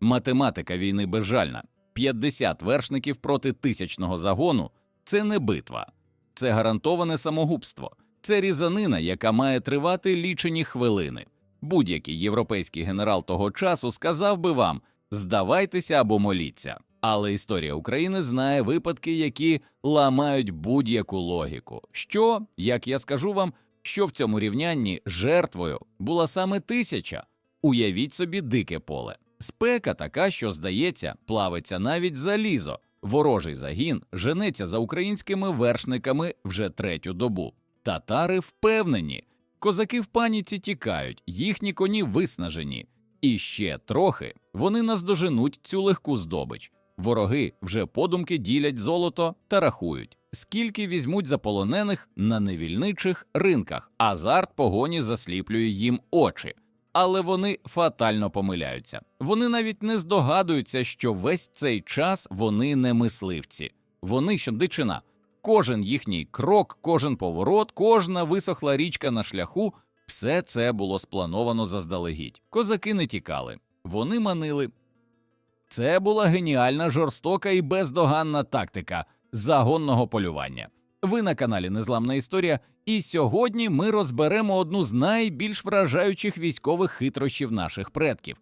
Математика війни безжальна. 50 вершників проти тисячного загону це не битва, це гарантоване самогубство, це різанина, яка має тривати лічені хвилини. Будь-який європейський генерал того часу сказав би вам здавайтеся або моліться. Але історія України знає випадки, які ламають будь-яку логіку. Що, як я скажу вам, що в цьому рівнянні жертвою була саме тисяча. Уявіть собі дике поле. Спека така, що, здається, плавиться навіть залізо. Ворожий загін женеться за українськими вершниками вже третю добу. Татари впевнені, козаки в паніці тікають, їхні коні виснажені. І ще трохи вони наздоженуть цю легку здобич. Вороги вже подумки ділять золото та рахують, скільки візьмуть заполонених на невільничих ринках. Азарт погоні засліплює їм очі. Але вони фатально помиляються. Вони навіть не здогадуються, що весь цей час вони не мисливці, вони що дичина. Кожен їхній крок, кожен поворот, кожна висохла річка на шляху все це було сплановано заздалегідь. Козаки не тікали, вони манили. Це була геніальна, жорстока і бездоганна тактика загонного полювання. Ви на каналі Незламна Історія, і сьогодні ми розберемо одну з найбільш вражаючих військових хитрощів наших предків.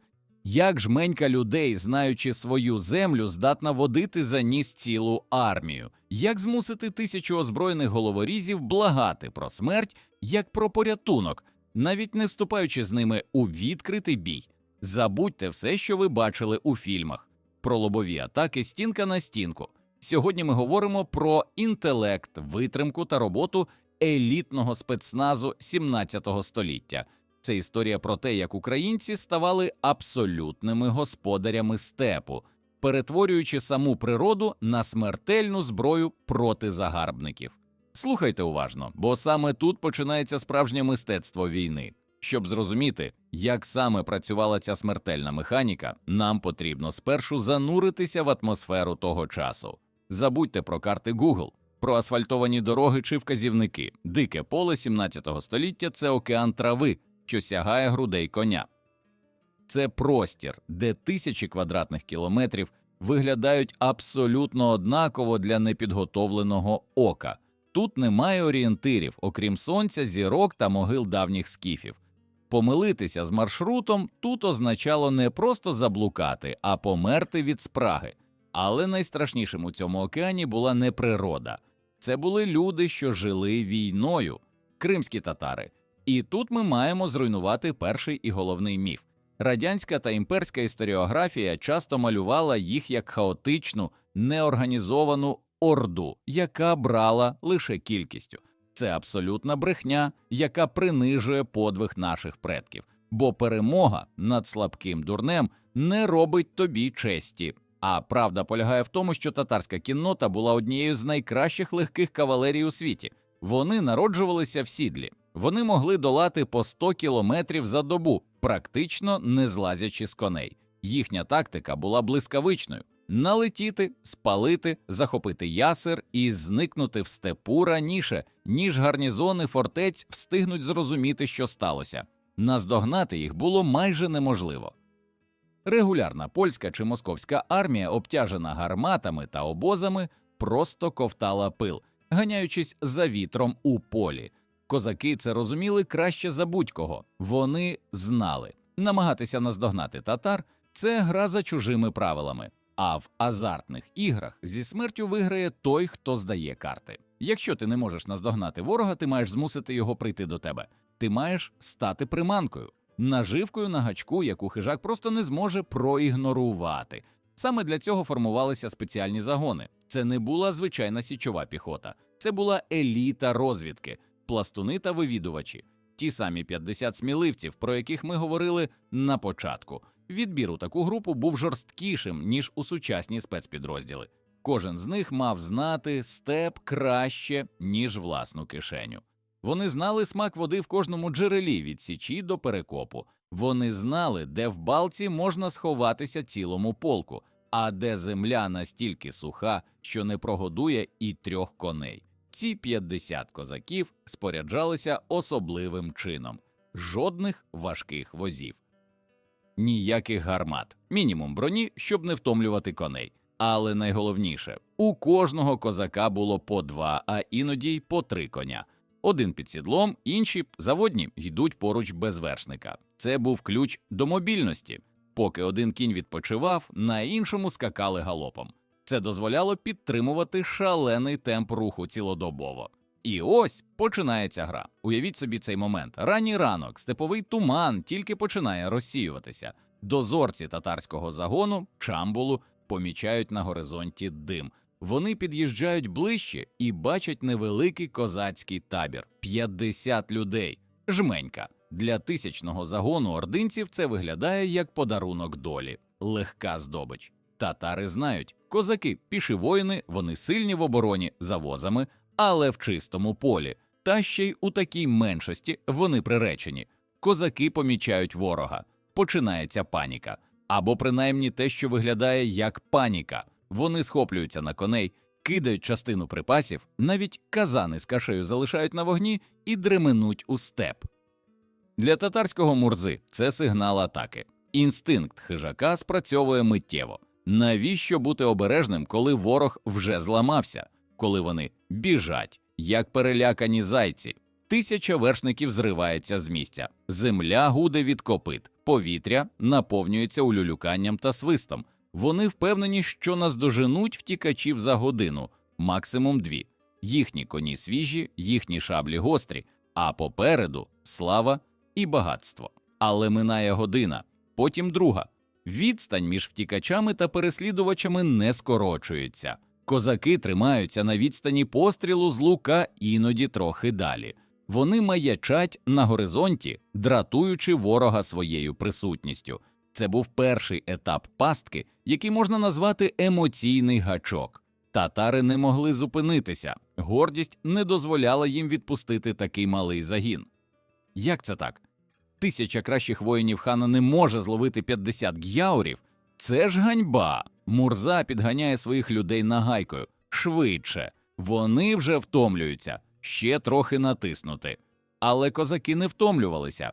Як жменька людей, знаючи свою землю, здатна водити за ніс цілу армію, як змусити тисячу озброєних головорізів благати про смерть як про порятунок, навіть не вступаючи з ними у відкритий бій. Забудьте все, що ви бачили у фільмах, про лобові атаки стінка на стінку. Сьогодні ми говоримо про інтелект, витримку та роботу елітного спецназу 17 століття. Це історія про те, як українці ставали абсолютними господарями степу, перетворюючи саму природу на смертельну зброю проти загарбників. Слухайте уважно, бо саме тут починається справжнє мистецтво війни. Щоб зрозуміти, як саме працювала ця смертельна механіка, нам потрібно спершу зануритися в атмосферу того часу. Забудьте про карти Google, про асфальтовані дороги чи вказівники. Дике поле 17 століття це океан трави, що сягає грудей коня. Це простір, де тисячі квадратних кілометрів виглядають абсолютно однаково для непідготовленого ока. Тут немає орієнтирів, окрім сонця, зірок та могил давніх скіфів. Помилитися з маршрутом тут означало не просто заблукати, а померти від спраги. Але найстрашнішим у цьому океані була не природа. Це були люди, що жили війною, кримські татари. І тут ми маємо зруйнувати перший і головний міф. Радянська та імперська історіографія часто малювала їх як хаотичну, неорганізовану орду, яка брала лише кількістю. Це абсолютна брехня, яка принижує подвиг наших предків, бо перемога над слабким дурнем не робить тобі честі. А правда полягає в тому, що татарська кіннота була однією з найкращих легких кавалерій у світі. Вони народжувалися в сідлі, вони могли долати по 100 кілометрів за добу, практично не злазячи з коней. Їхня тактика була блискавичною: налетіти, спалити, захопити ясир і зникнути в степу раніше, ніж гарнізони фортець встигнуть зрозуміти, що сталося. Наздогнати їх було майже неможливо. Регулярна польська чи московська армія, обтяжена гарматами та обозами, просто ковтала пил, ганяючись за вітром у полі. Козаки це розуміли краще за будь-кого. Вони знали, намагатися наздогнати татар це гра за чужими правилами. А в азартних іграх зі смертю виграє той, хто здає карти. Якщо ти не можеш наздогнати ворога, ти маєш змусити його прийти до тебе. Ти маєш стати приманкою, наживкою на гачку, яку хижак просто не зможе проігнорувати. Саме для цього формувалися спеціальні загони. Це не була звичайна січова піхота, це була еліта розвідки, пластуни та вивідувачі, ті самі 50 сміливців, про яких ми говорили на початку. Відбір у таку групу був жорсткішим ніж у сучасні спецпідрозділи. Кожен з них мав знати степ краще ніж власну кишеню. Вони знали смак води в кожному джерелі від січі до перекопу. Вони знали, де в балці можна сховатися цілому полку, а де земля настільки суха, що не прогодує і трьох коней. Ці 50 козаків споряджалися особливим чином жодних важких возів. ніяких гармат, мінімум броні, щоб не втомлювати коней. Але найголовніше у кожного козака було по два, а іноді й по три коня. Один під сідлом, інші заводні йдуть поруч без вершника. Це був ключ до мобільності. Поки один кінь відпочивав, на іншому скакали галопом. Це дозволяло підтримувати шалений темп руху цілодобово. І ось починається гра. Уявіть собі цей момент. Ранній ранок, степовий туман тільки починає розсіюватися. Дозорці татарського загону Чамбулу помічають на горизонті дим. Вони під'їжджають ближче і бачать невеликий козацький табір 50 людей. Жменька. Для тисячного загону ординців це виглядає як подарунок долі, легка здобич. Татари знають, козаки піші воїни, вони сильні в обороні за возами, але в чистому полі. Та ще й у такій меншості вони приречені. Козаки помічають ворога, починається паніка, або принаймні те, що виглядає як паніка. Вони схоплюються на коней, кидають частину припасів, навіть казани з кашею залишають на вогні і дременуть у степ. Для татарського мурзи це сигнал атаки. Інстинкт хижака спрацьовує миттєво. Навіщо бути обережним, коли ворог вже зламався, коли вони біжать, як перелякані зайці? Тисяча вершників зривається з місця, земля гуде від копит, повітря наповнюється улюлюканням та свистом. Вони впевнені, що наздоженуть втікачів за годину, максимум дві. Їхні коні свіжі, їхні шаблі гострі, а попереду слава і багатство. Але минає година, потім друга. Відстань між втікачами та переслідувачами не скорочується. Козаки тримаються на відстані пострілу з лука іноді трохи далі. Вони маячать на горизонті, дратуючи ворога своєю присутністю. Це був перший етап пастки, який можна назвати емоційний гачок. Татари не могли зупинитися, гордість не дозволяла їм відпустити такий малий загін. Як це так? Тисяча кращих воїнів хана не може зловити 50 г'яурів? Це ж ганьба. Мурза підганяє своїх людей нагайкою. Швидше. Вони вже втомлюються, ще трохи натиснути. Але козаки не втомлювалися.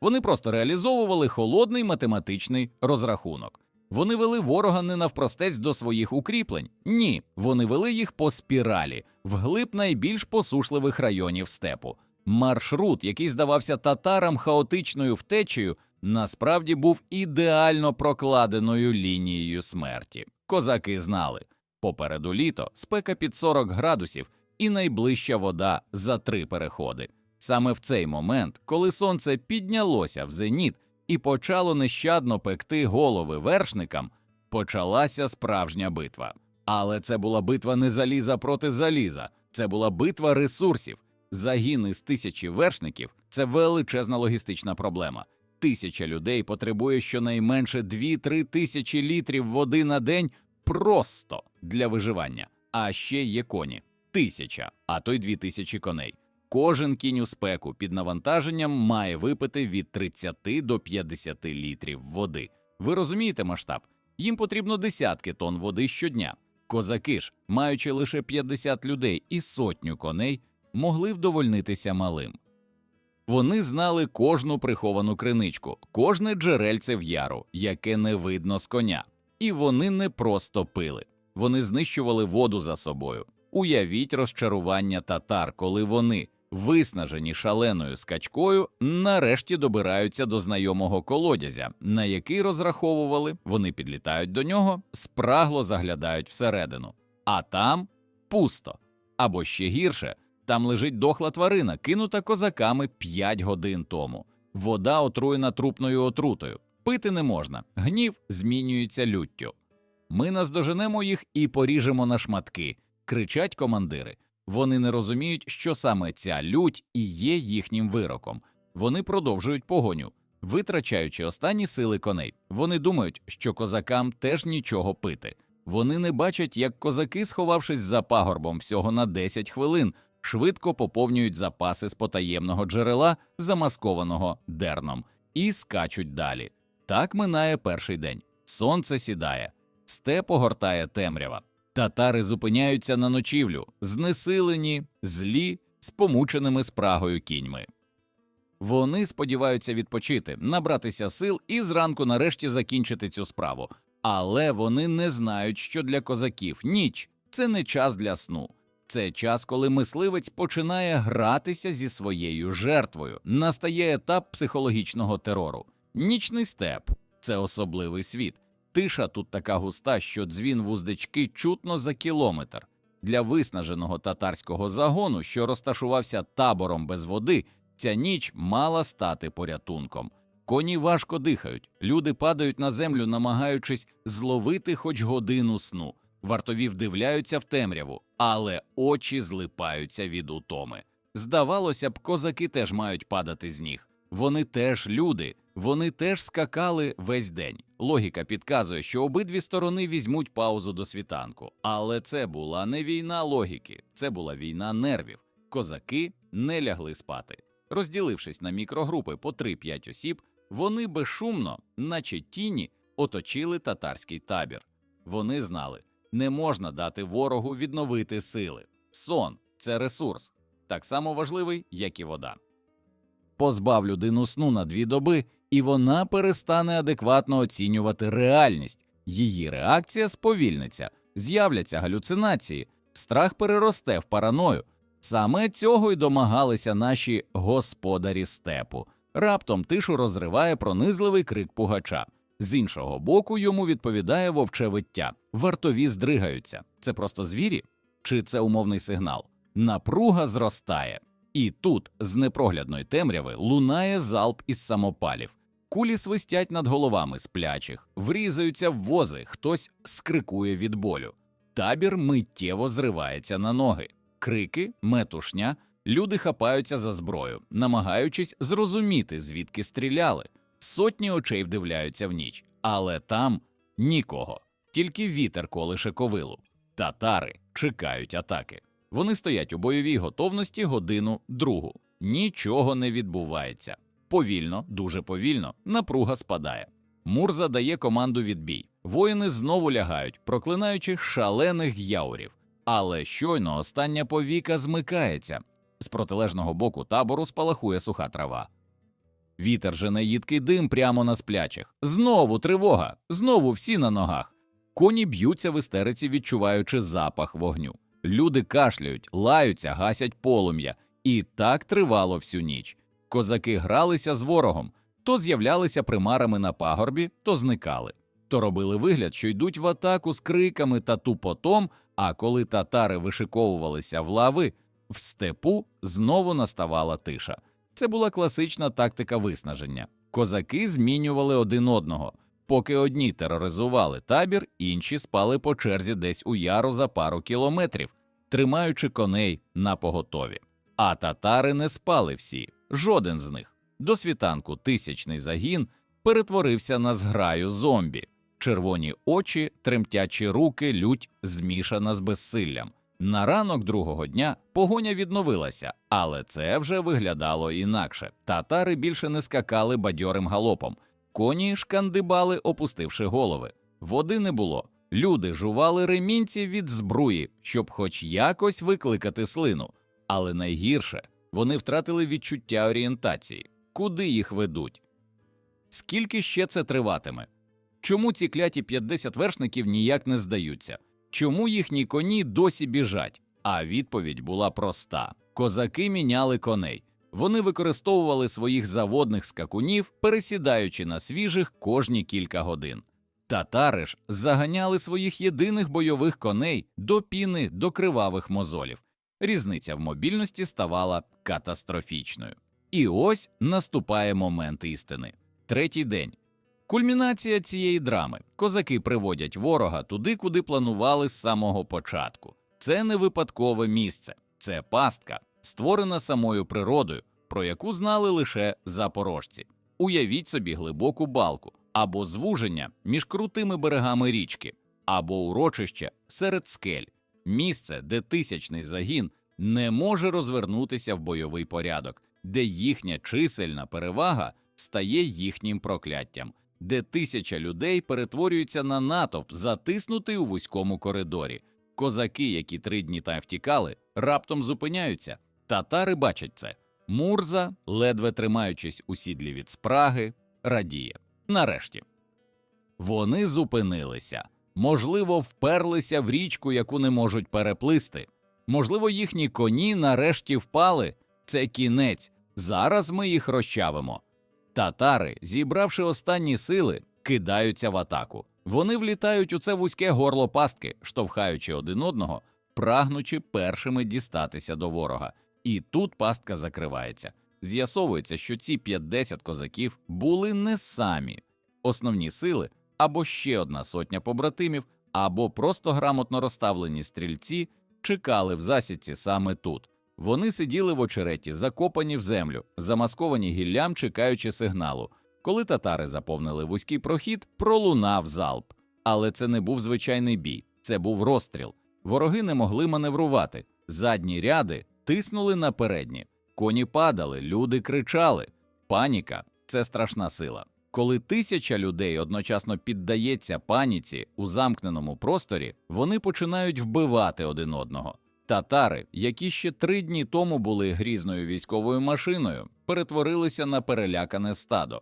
Вони просто реалізовували холодний математичний розрахунок. Вони вели ворога не навпростець до своїх укріплень. Ні, вони вели їх по спіралі, вглиб найбільш посушливих районів степу. Маршрут, який здавався татарам хаотичною втечею, насправді був ідеально прокладеною лінією смерті. Козаки знали попереду літо, спека під 40 градусів і найближча вода за три переходи. Саме в цей момент, коли сонце піднялося в зеніт і почало нещадно пекти голови вершникам, почалася справжня битва. Але це була битва не заліза проти заліза, це була битва ресурсів. Загін із тисячі вершників це величезна логістична проблема. Тисяча людей потребує щонайменше 2-3 тисячі літрів води на день просто для виживання. А ще є коні тисяча, а то й дві тисячі коней. Кожен кінь у спеку під навантаженням має випити від 30 до 50 літрів води. Ви розумієте масштаб? Їм потрібно десятки тонн води щодня. Козаки ж, маючи лише 50 людей і сотню коней, могли вдовольнитися малим. Вони знали кожну приховану криничку, кожне джерельце в яру, яке не видно з коня. І вони не просто пили, вони знищували воду за собою. Уявіть розчарування татар, коли вони, виснажені шаленою скачкою, нарешті добираються до знайомого колодязя, на який розраховували, вони підлітають до нього, спрагло заглядають всередину, а там пусто. Або ще гірше, там лежить дохла тварина, кинута козаками 5 годин тому. Вода отруєна трупною отрутою. Пити не можна, гнів змінюється люттю. Ми наздоженемо їх і поріжемо на шматки, кричать командири. Вони не розуміють, що саме ця лють і є їхнім вироком. Вони продовжують погоню, витрачаючи останні сили коней. Вони думають, що козакам теж нічого пити. Вони не бачать, як козаки, сховавшись за пагорбом всього на 10 хвилин, швидко поповнюють запаси з потаємного джерела, замаскованого дерном, і скачуть далі. Так минає перший день. Сонце сідає, степ огортає темрява. Татари зупиняються на ночівлю, знесилені, злі, з помученими спрагою кіньми. Вони сподіваються відпочити, набратися сил і зранку нарешті закінчити цю справу. Але вони не знають, що для козаків ніч це не час для сну. Це час, коли мисливець починає гратися зі своєю жертвою. Настає етап психологічного терору. Нічний степ це особливий світ. Тиша тут така густа, що дзвін вуздечки чутно за кілометр. Для виснаженого татарського загону, що розташувався табором без води, ця ніч мала стати порятунком. Коні важко дихають, люди падають на землю, намагаючись зловити хоч годину сну. Вартові вдивляються в темряву, але очі злипаються від утоми. Здавалося б, козаки теж мають падати з ніг. Вони теж люди, вони теж скакали весь день. Логіка підказує, що обидві сторони візьмуть паузу до світанку. Але це була не війна логіки, це була війна нервів. Козаки не лягли спати. Розділившись на мікрогрупи по 3-5 осіб, вони безшумно, наче тіні, оточили татарський табір. Вони знали, не можна дати ворогу відновити сили. Сон це ресурс, так само важливий, як і вода. Позбав людину сну на дві доби, і вона перестане адекватно оцінювати реальність. Її реакція сповільниться, з'являться галюцинації, страх переросте в параною. Саме цього й домагалися наші господарі степу. Раптом тишу розриває пронизливий крик пугача. З іншого боку, йому відповідає вовче виття. Вартові здригаються. Це просто звірі? Чи це умовний сигнал? Напруга зростає. І тут, з непроглядної темряви, лунає залп із самопалів. Кулі свистять над головами сплячих, врізаються в вози, хтось скрикує від болю. Табір миттєво зривається на ноги. Крики, метушня, люди хапаються за зброю, намагаючись зрозуміти, звідки стріляли. Сотні очей вдивляються в ніч, але там нікого, тільки вітер колише ковилу. Татари чекають атаки. Вони стоять у бойовій готовності годину другу. Нічого не відбувається. Повільно, дуже повільно, напруга спадає. Мурза дає команду відбій. Воїни знову лягають, проклинаючи шалених яурів. Але щойно остання повіка змикається. З протилежного боку табору спалахує суха трава. Вітер жене їдкий дим прямо на сплячих. Знову тривога, знову всі на ногах. Коні б'ються в істериці, відчуваючи запах вогню. Люди кашляють, лаються, гасять полум'я, і так тривало всю ніч. Козаки гралися з ворогом, то з'являлися примарами на пагорбі, то зникали, то робили вигляд, що йдуть в атаку з криками та тупотом. А коли татари вишиковувалися в лави, в степу знову наставала тиша. Це була класична тактика виснаження. Козаки змінювали один одного. Поки одні тероризували табір, інші спали по черзі десь у яру за пару кілометрів, тримаючи коней на поготові. А татари не спали всі, жоден з них. До світанку тисячний загін перетворився на зграю зомбі, червоні очі, тремтячі руки, лють змішана з безсиллям. На ранок другого дня погоня відновилася, але це вже виглядало інакше. Татари більше не скакали бадьорим галопом. Коні шкандибали, опустивши голови. Води не було. Люди жували ремінці від збруї, щоб хоч якось викликати слину. Але найгірше вони втратили відчуття орієнтації, куди їх ведуть. Скільки ще це триватиме? Чому ці кляті 50 вершників ніяк не здаються? Чому їхні коні досі біжать? А відповідь була проста: козаки міняли коней. Вони використовували своїх заводних скакунів, пересідаючи на свіжих кожні кілька годин. Татари ж заганяли своїх єдиних бойових коней до піни до кривавих мозолів. Різниця в мобільності ставала катастрофічною. І ось наступає момент істини. Третій день. Кульмінація цієї драми. Козаки приводять ворога туди, куди планували з самого початку. Це не випадкове місце, це пастка, створена самою природою, про яку знали лише запорожці. Уявіть собі глибоку балку або звуження між крутими берегами річки, або урочище серед скель, місце, де тисячний загін не може розвернутися в бойовий порядок, де їхня чисельна перевага стає їхнім прокляттям, де тисяча людей перетворюються на натовп, затиснутий у вузькому коридорі. Козаки, які три дні там втікали, раптом зупиняються. Татари бачать це. Мурза, ледве тримаючись у сідлі від спраги, радіє. Нарешті. Вони зупинилися, можливо, вперлися в річку, яку не можуть переплисти. Можливо, їхні коні нарешті впали. Це кінець. Зараз ми їх розчавимо. Татари, зібравши останні сили, кидаються в атаку. Вони влітають у це вузьке горло пастки, штовхаючи один одного, прагнучи першими дістатися до ворога. І тут пастка закривається. З'ясовується, що ці 50 козаків були не самі. Основні сили або ще одна сотня побратимів, або просто грамотно розставлені стрільці чекали в засідці саме тут. Вони сиділи в очереті, закопані в землю, замасковані гіллям, чекаючи сигналу. Коли татари заповнили вузький прохід, пролунав залп. Але це не був звичайний бій, це був розстріл. Вороги не могли маневрувати. Задні ряди тиснули на передні. Коні падали, люди кричали. Паніка це страшна сила. Коли тисяча людей одночасно піддається паніці у замкненому просторі, вони починають вбивати один одного. Татари, які ще три дні тому були грізною військовою машиною, перетворилися на перелякане стадо.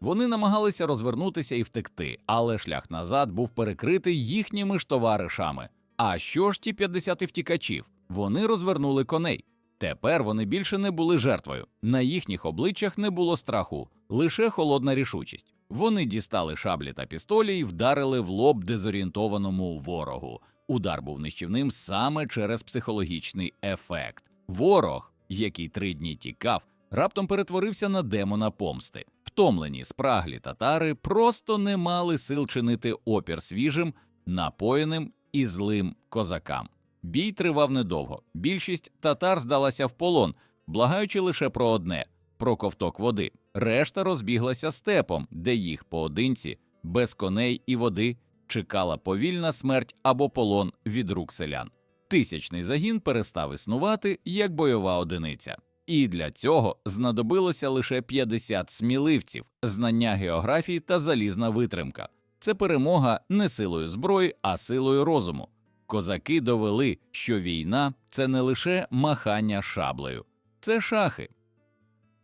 Вони намагалися розвернутися і втекти, але шлях назад був перекритий їхніми ж товаришами. А що ж ті 50 втікачів? Вони розвернули коней. Тепер вони більше не були жертвою. На їхніх обличчях не було страху, лише холодна рішучість. Вони дістали шаблі та пістолі і вдарили в лоб дезорієнтованому ворогу. Удар був нищівним саме через психологічний ефект. Ворог, який три дні тікав, раптом перетворився на демона помсти. Втомлені спраглі татари просто не мали сил чинити опір свіжим, напоєним і злим козакам. Бій тривав недовго. Більшість татар здалася в полон, благаючи лише про одне про ковток води. Решта розбіглася степом, де їх поодинці, без коней і води, чекала повільна смерть або полон від рук селян. Тисячний загін перестав існувати як бойова одиниця. І для цього знадобилося лише 50 сміливців, знання географії та залізна витримка. Це перемога не силою зброї, а силою розуму. Козаки довели, що війна це не лише махання шаблею, це шахи,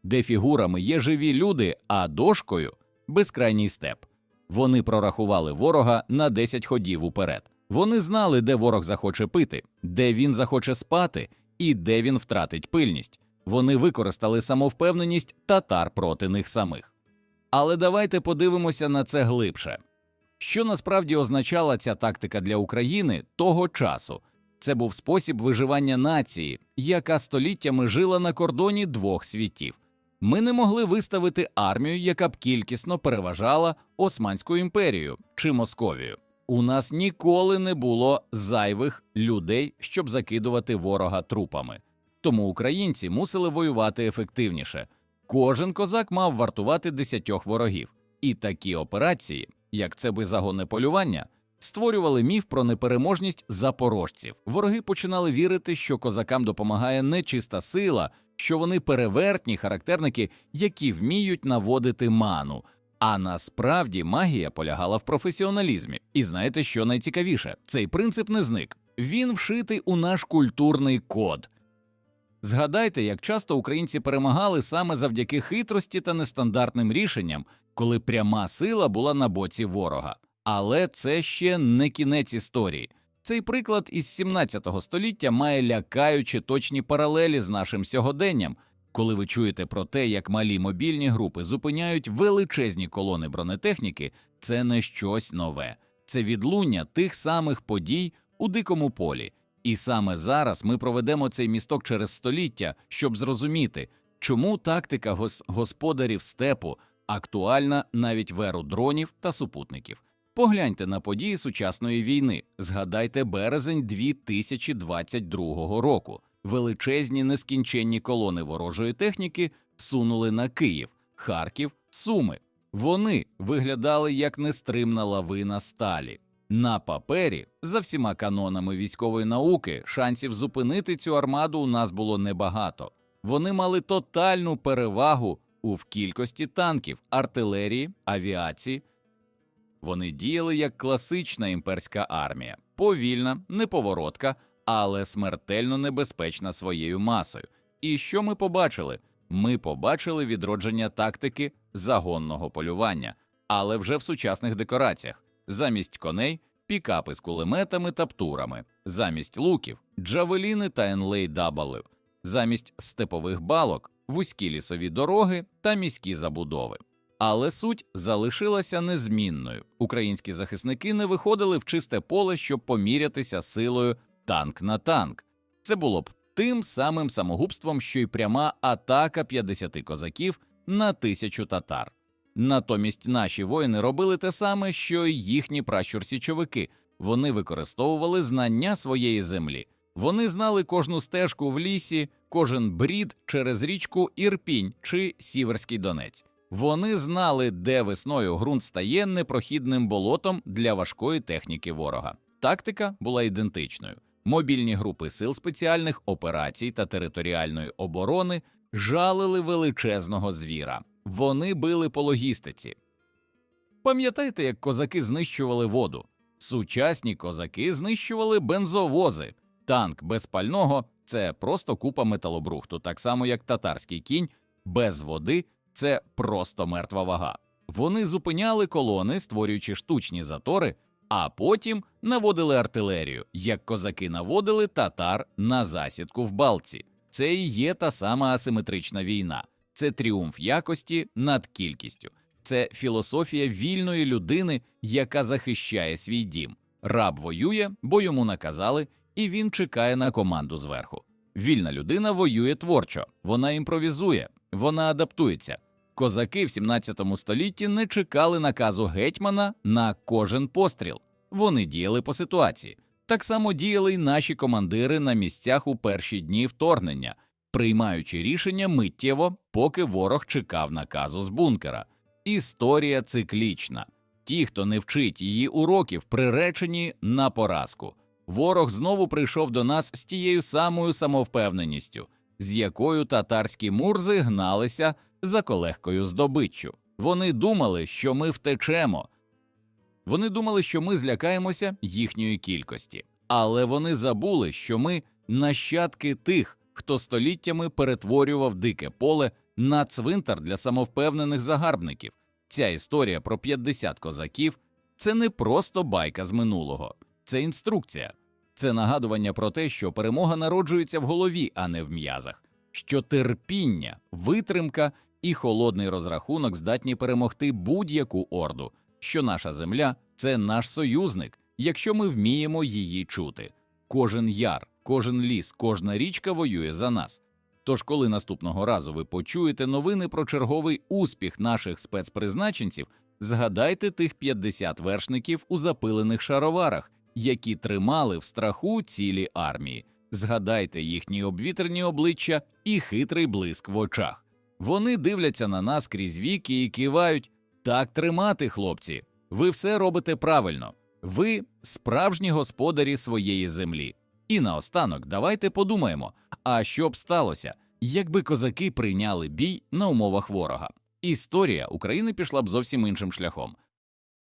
де фігурами є живі люди, а дошкою безкрайній степ. Вони прорахували ворога на 10 ходів уперед. Вони знали, де ворог захоче пити, де він захоче спати і де він втратить пильність. Вони використали самовпевненість татар проти них самих. Але давайте подивимося на це глибше. Що насправді означала ця тактика для України того часу? Це був спосіб виживання нації, яка століттями жила на кордоні двох світів. Ми не могли виставити армію, яка б кількісно переважала Османську імперію чи Московію. У нас ніколи не було зайвих людей, щоб закидувати ворога трупами. Тому українці мусили воювати ефективніше. Кожен козак мав вартувати десятьох ворогів, і такі операції, як це би загонне полювання, створювали міф про непереможність запорожців. Вороги починали вірити, що козакам допомагає не чиста сила, що вони перевертні характерники, які вміють наводити ману. А насправді магія полягала в професіоналізмі. І знаєте, що найцікавіше? Цей принцип не зник. Він вшитий у наш культурний код. Згадайте, як часто українці перемагали саме завдяки хитрості та нестандартним рішенням, коли пряма сила була на боці ворога. Але це ще не кінець історії. Цей приклад із 17 століття має лякаючі точні паралелі з нашим сьогоденням, коли ви чуєте про те, як малі мобільні групи зупиняють величезні колони бронетехніки, це не щось нове, це відлуння тих самих подій у дикому полі. І саме зараз ми проведемо цей місток через століття, щоб зрозуміти, чому тактика гос- господарів степу актуальна навіть в еру дронів та супутників. Погляньте на події сучасної війни. Згадайте березень 2022 року. Величезні нескінченні колони ворожої техніки сунули на Київ, Харків, Суми. Вони виглядали як нестримна лавина сталі. На папері, за всіма канонами військової науки, шансів зупинити цю армаду у нас було небагато. Вони мали тотальну перевагу у кількості танків, артилерії, авіації. Вони діяли як класична імперська армія, повільна, неповоротка, але смертельно небезпечна своєю масою. І що ми побачили? Ми побачили відродження тактики загонного полювання, але вже в сучасних декораціях. Замість коней пікапи з кулеметами та птурами, замість луків, джавеліни та енлей дабалів, замість степових балок, вузькі лісові дороги та міські забудови. Але суть залишилася незмінною. Українські захисники не виходили в чисте поле, щоб помірятися силою танк на танк. Це було б тим самим самогубством, що й пряма атака 50 козаків на тисячу татар. Натомість наші воїни робили те саме, що й їхні пращур-січовики. Вони використовували знання своєї землі. Вони знали кожну стежку в лісі, кожен брід через річку Ірпінь чи Сіверський Донець. Вони знали, де весною ґрунт стає непрохідним болотом для важкої техніки ворога. Тактика була ідентичною. Мобільні групи сил спеціальних операцій та територіальної оборони жалили величезного звіра. Вони били по логістиці. Пам'ятаєте, як козаки знищували воду? Сучасні козаки знищували бензовози. Танк без пального це просто купа металобрухту, так само як татарський кінь без води це просто мертва вага. Вони зупиняли колони, створюючи штучні затори, а потім наводили артилерію, як козаки наводили татар на засідку в балці. Це і є та сама асиметрична війна, це тріумф якості над кількістю, це філософія вільної людини, яка захищає свій дім. Раб воює, бо йому наказали, і він чекає на команду зверху. Вільна людина воює творчо, вона імпровізує, вона адаптується. Козаки в 17 столітті не чекали наказу гетьмана на кожен постріл. Вони діяли по ситуації. Так само діяли й наші командири на місцях у перші дні вторгнення, приймаючи рішення миттєво, поки ворог чекав наказу з бункера. Історія циклічна. Ті, хто не вчить її уроків, приречені на поразку. Ворог знову прийшов до нас з тією самою самовпевненістю, з якою татарські мурзи гналися за колегкою здобиччю. Вони думали, що ми втечемо. Вони думали, що ми злякаємося їхньої кількості, але вони забули, що ми нащадки тих, хто століттями перетворював дике поле на цвинтар для самовпевнених загарбників. Ця історія про 50 козаків це не просто байка з минулого, це інструкція, це нагадування про те, що перемога народжується в голові, а не в м'язах, що терпіння, витримка і холодний розрахунок здатні перемогти будь-яку орду, що наша земля це наш союзник, якщо ми вміємо її чути. Кожен яр, кожен ліс, кожна річка воює за нас. Тож, коли наступного разу ви почуєте новини про черговий успіх наших спецпризначенців, згадайте тих 50 вершників у запилених шароварах, які тримали в страху цілі армії. Згадайте їхні обвітрені обличчя і хитрий блиск в очах. Вони дивляться на нас крізь віки і кивають так тримати, хлопці. Ви все робите правильно. Ви справжні господарі своєї землі. І наостанок давайте подумаємо: а що б сталося, якби козаки прийняли бій на умовах ворога? Історія України пішла б зовсім іншим шляхом.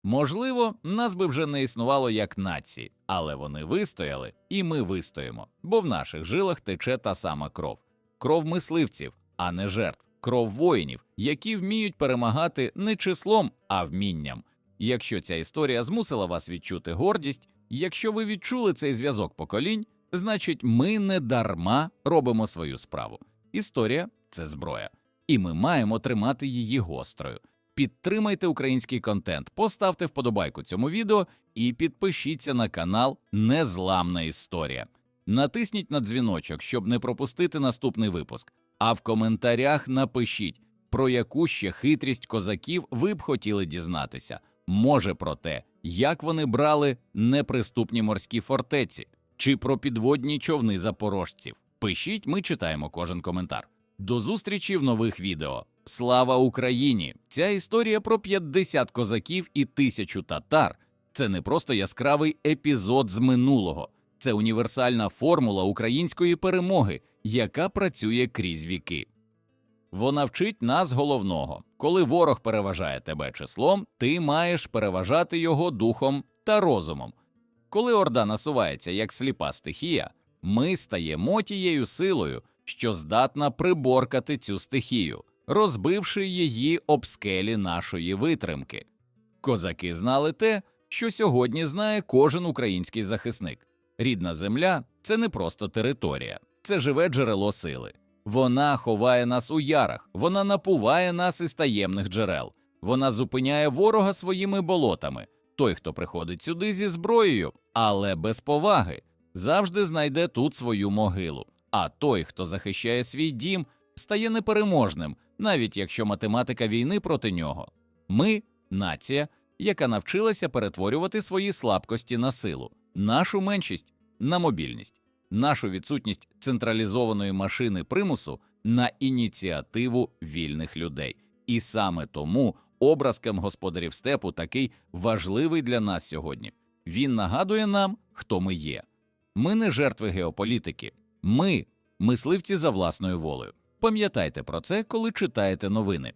Можливо, нас би вже не існувало як нації, але вони вистояли, і ми вистоїмо, бо в наших жилах тече та сама кров, кров мисливців, а не жертв, кров воїнів, які вміють перемагати не числом, а вмінням. Якщо ця історія змусила вас відчути гордість, якщо ви відчули цей зв'язок поколінь, значить ми не дарма робимо свою справу. Історія це зброя, і ми маємо тримати її гострою. Підтримайте український контент, поставте вподобайку цьому відео і підпишіться на канал Незламна Історія. Натисніть на дзвіночок, щоб не пропустити наступний випуск. А в коментарях напишіть, про яку ще хитрість козаків ви б хотіли дізнатися. Може про те, як вони брали неприступні морські фортеці, чи про підводні човни запорожців. Пишіть, ми читаємо кожен коментар. До зустрічі в нових відео. Слава Україні! Ця історія про 50 козаків і тисячу татар це не просто яскравий епізод з минулого, це універсальна формула української перемоги, яка працює крізь віки. Вона вчить нас головного: коли ворог переважає тебе числом, ти маєш переважати його духом та розумом. Коли орда насувається як сліпа стихія, ми стаємо тією силою, що здатна приборкати цю стихію, розбивши її об скелі нашої витримки. Козаки знали те, що сьогодні знає кожен український захисник. Рідна земля це не просто територія, це живе джерело сили. Вона ховає нас у ярах, вона напуває нас із таємних джерел, вона зупиняє ворога своїми болотами. Той, хто приходить сюди зі зброєю, але без поваги, завжди знайде тут свою могилу. А той, хто захищає свій дім, стає непереможним, навіть якщо математика війни проти нього. Ми нація, яка навчилася перетворювати свої слабкості на силу, нашу меншість на мобільність, нашу відсутність централізованої машини примусу на ініціативу вільних людей. І саме тому образ господарів степу такий важливий для нас сьогодні. Він нагадує нам, хто ми є. Ми не жертви геополітики, ми мисливці за власною волею. Пам'ятайте про це, коли читаєте новини.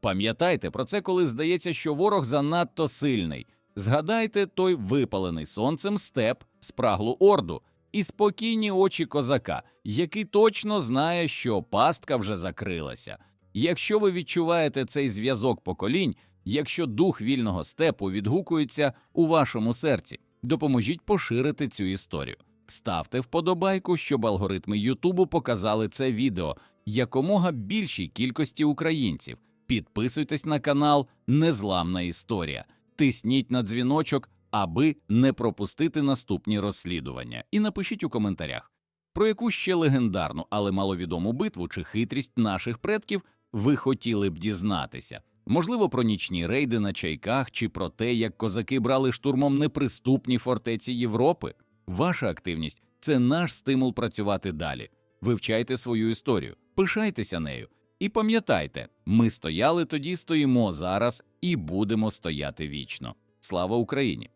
Пам'ятайте про це, коли здається, що ворог занадто сильний. Згадайте той випалений сонцем степ, спраглу орду і спокійні очі козака, який точно знає, що пастка вже закрилася. Якщо ви відчуваєте цей зв'язок поколінь, якщо дух вільного степу відгукується у вашому серці, допоможіть поширити цю історію. Ставте вподобайку, щоб алгоритми Ютубу показали це відео якомога більшій кількості українців. Підписуйтесь на канал Незламна Історія, тисніть на дзвіночок, аби не пропустити наступні розслідування, і напишіть у коментарях, про яку ще легендарну, але маловідому битву чи хитрість наших предків ви хотіли б дізнатися. Можливо, про нічні рейди на чайках чи про те, як козаки брали штурмом неприступні фортеці Європи. Ваша активність це наш стимул працювати далі. Вивчайте свою історію, пишайтеся нею. І пам'ятайте, ми стояли тоді, стоїмо зараз і будемо стояти вічно. Слава Україні!